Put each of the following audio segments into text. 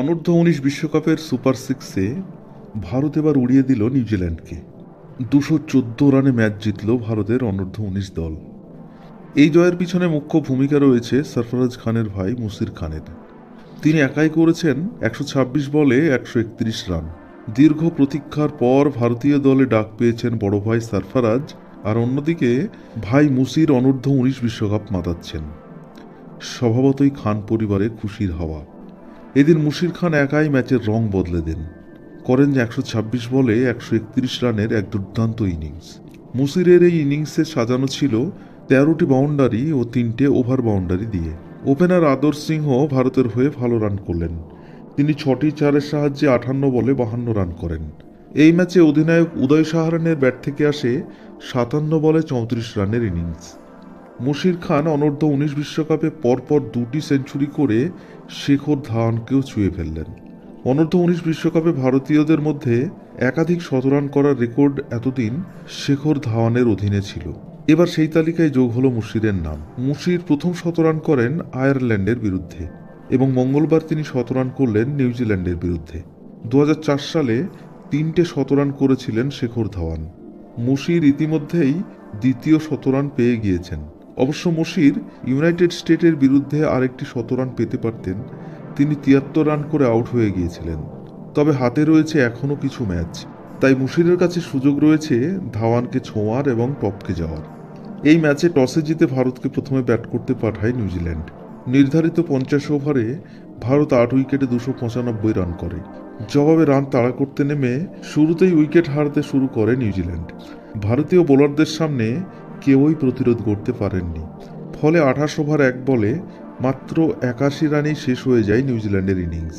অনূর্ধ্ব উনিশ বিশ্বকাপের সুপার সিক্সে ভারত এবার উড়িয়ে দিল নিউজিল্যান্ডকে। দুশো চোদ্দ রানে ম্যাচ জিতল ভারতের অনূর্ধ্ব উনিশ দল। এই জয়ের পিছনে মুখ্য ভূমিকা রয়েছে সরফরাজ খানের ভাই মুসির খানের। তিনি একাই করেছেন একশো ছাব্বিশ বলে একশো একত্রিশ রান। দীর্ঘ প্রতীক্ষার পর ভারতীয় দলে ডাক পেয়েছেন বড় ভাই সরফরাজ আর অন্যদিকে ভাই মুসির অনূর্ধ্ব উনিশ বিশ্বকাপ মাতাচ্ছেন। স্বভাবতই খান পরিবারে খুশির হওয়া। এদিন মুশির খান একাই ম্যাচের রং বদলে দেন। করেন যে একশো ছাব্বিশ বলে একশো একত্রিশ রানের এক দুর্দান্ত ইনিংস। মুসিরের এই ইনিংসে সাজানো ছিল তেরোটি বাউন্ডারি ও তিনটে ওভার বাউন্ডারি দিয়ে। ওপেনার আদর সিংহ ভারতের হয়ে ভালো রান করলেন। তিনি ছটি চারের সাহায্যে আটান্ন বলে বাহান্ন রান করেন। এই ম্যাচে অধিনায়ক উদয় সাহারানের ব্যাট থেকে আসে সাতান্ন বলে চৌত্রিশ রানের ইনিংস। মুশির খান অনূর্ধ্ব উনিশ বিশ্বকাপে পরপর দুটি সেঞ্চুরি করে শেখর ধাওয়ানকেও ছুঁয়ে ফেললেন। অনূর্ধ্ব উনিশ বিশ্বকাপে ভারতীয়দের মধ্যে একাধিক শতরান করার রেকর্ড এতদিন শেখর ধাওয়ানের অধীনে ছিল। এবার সেই তালিকায় যোগ হলো মুশিরের নাম। মুশির প্রথম শতরান করেন আয়ারল্যান্ডের বিরুদ্ধে এবং মঙ্গলবার তিনি শতরান করলেন নিউজিল্যান্ডের বিরুদ্ধে। দু হাজার চার সালে তিনটে শতরান করেছিলেন শেখর ধাওয়ান। মুশির ইতিমধ্যেই দ্বিতীয় শতরান পেয়ে গিয়েছেন। অবশ্য মুশির ইউনাইটেড স্টেটের বিরুদ্ধে আরেকটি শতরান পেতে পারতেন, তিনি তিয়াত্তর রান করে আউট হয়ে গিয়েছিলেন। তবে হাতে রয়েছে এখনও কিছু ম্যাচ। তাই মুশিরের কাছে সুযোগ রয়েছে ধাওয়ানকে ছোঁয়ার এবং টপকে যাওয়ার। এই ম্যাচে টসে জিতে ভারতকে প্রথমে ব্যাট করতে পাঠায় নিউজিল্যান্ড। নির্ধারিত পঞ্চাশ ওভারে ভারত আট উইকেটে দুশো পঁচানব্বই রান করে। জবাবে রান তাড়া করতে নেমে শুরুতেই উইকেট হারাতে শুরু করে নিউজিল্যান্ড। ভারতীয় বোলারদের সামনে কেউই প্রতিরোধ করতে পারেননি। ফলে আঠাশ ওভার এক বলে মাত্র একাশি রানেই শেষ হয়ে যায় নিউজিল্যান্ডের ইনিংস।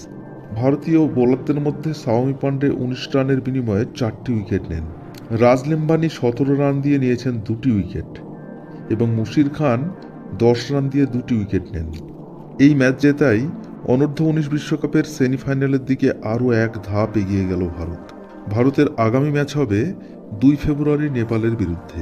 ভারতীয় বোলারদের মধ্যে সাওমি পান্ডে উনিশ রানের বিনিময়ে চারটি উইকেট নেন। রাজ লেম্বানি সতেরো রান দিয়ে নিয়েছেন দুটি উইকেট এবং মুশির খান দশ রান দিয়ে দুটি উইকেট নেন। এই ম্যাচ জেতাই অনূর্ধ্ব উনিশ বিশ্বকাপের সেমিফাইনালের দিকে আরও এক ধাপ এগিয়ে গেল ভারত। ভারতের আগামী ম্যাচ হবে দুই ফেব্রুয়ারি নেপালের বিরুদ্ধে।